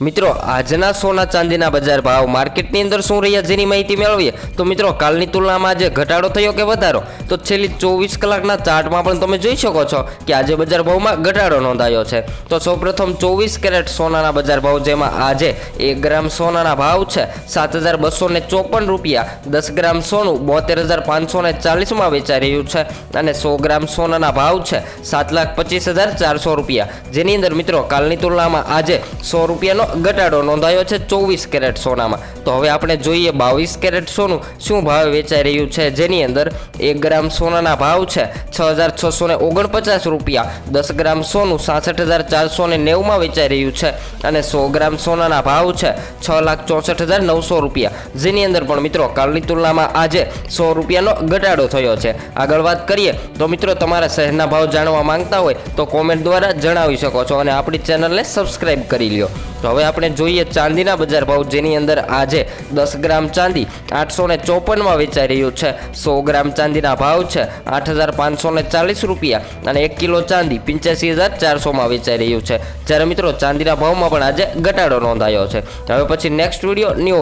મિત્રો, આજના સોના ચાંદીના બજાર ભાવ માર્કેટની અંદર શું રહ્યા જેની માહિતી મેળવીએ? તો મિત્રો, કાલની તુલનામાં આજે ઘટાડો થયો કે વધારો? તો છેલ્લી ચોવીસ કલાકના ચાર્ટમાં પણ તમે જોઈ શકો છો કે આજે બજાર ભાવમાં ઘટાડો નોંધાયો છે. તો સૌપ્રથમ ચોવીસ કેરેટ સોનાના બજાર ભાવ જેમાં આજે એક ગ્રામ સોનાના ભાવ છે સાત હજાર બસો ને ચોપન રૂપિયા, દસ ગ્રામ સોનું બોતેર હજાર પાંચસો ને ચાલીસમાં વેચાઈ રહ્યું છે અને સો ગ્રામ સોનાના ભાવ છે સાત લાખ પચીસ હજાર ચારસો રૂપિયા. જેની અંદર મિત્રો, કાલની તુલનામાં આજે સો રૂપિયાનો ઘટાડો નોંધાયો છે ચોવીસ કેરેટ સોનામાં. તો હવે આપણે જોઈએ બાવીસ કેરેટ સોનું શું ભાવે વેચાઈ રહ્યું છે? જેની અંદર એક ગ્રામ સોનાના ભાવ છે છ હજાર છસો ને ઓગણપચાસ રૂપિયા. દસ ગ્રામ સોનું સાસઠ હજાર ચારસો ને નેવુંમાં વેચાઈ રહ્યું છે અને સો ગ્રામ સોનાના ભાવ છે છ લાખ ચોસઠ હજાર નવસો રૂપિયા. જેની અંદર પણ મિત્રો કાલની તુલનામાં આજે સો રૂપિયાનો ઘટાડો થયો છે. આગળ વાત કરીએ તો મિત્રો તમારા શહેરના ભાવ જાણવા માંગતા હોય તો કોમેન્ટ દ્વારા જણાવી શકો છો અને આપણી ચેનલને સબસ્ક્રાઈબ કરી લ્યો. તો હવે આપણે જોઈએ ચાંદીના બજાર ભાવ, જેની અંદર આજે દસ ગ્રામ ચાંદી આઠસો ને ચોપનમાં વેચાઈ રહ્યું છે. સો ગ્રામ ચાંદીના ભાવ છે આઠ હજાર પાંચસો ને ચાલીસ રૂપિયા અને એક કિલો ચાંદી પંચ્યાસી હજાર ચારસોમાં વેચાઈ રહ્યું છે. જ્યારે મિત્રો ચાંદીના ભાવમાં પણ આજે ઘટાડો નોંધાયો છે. હવે પછી નેક્સ્ટ વીડિયો ન્યૂ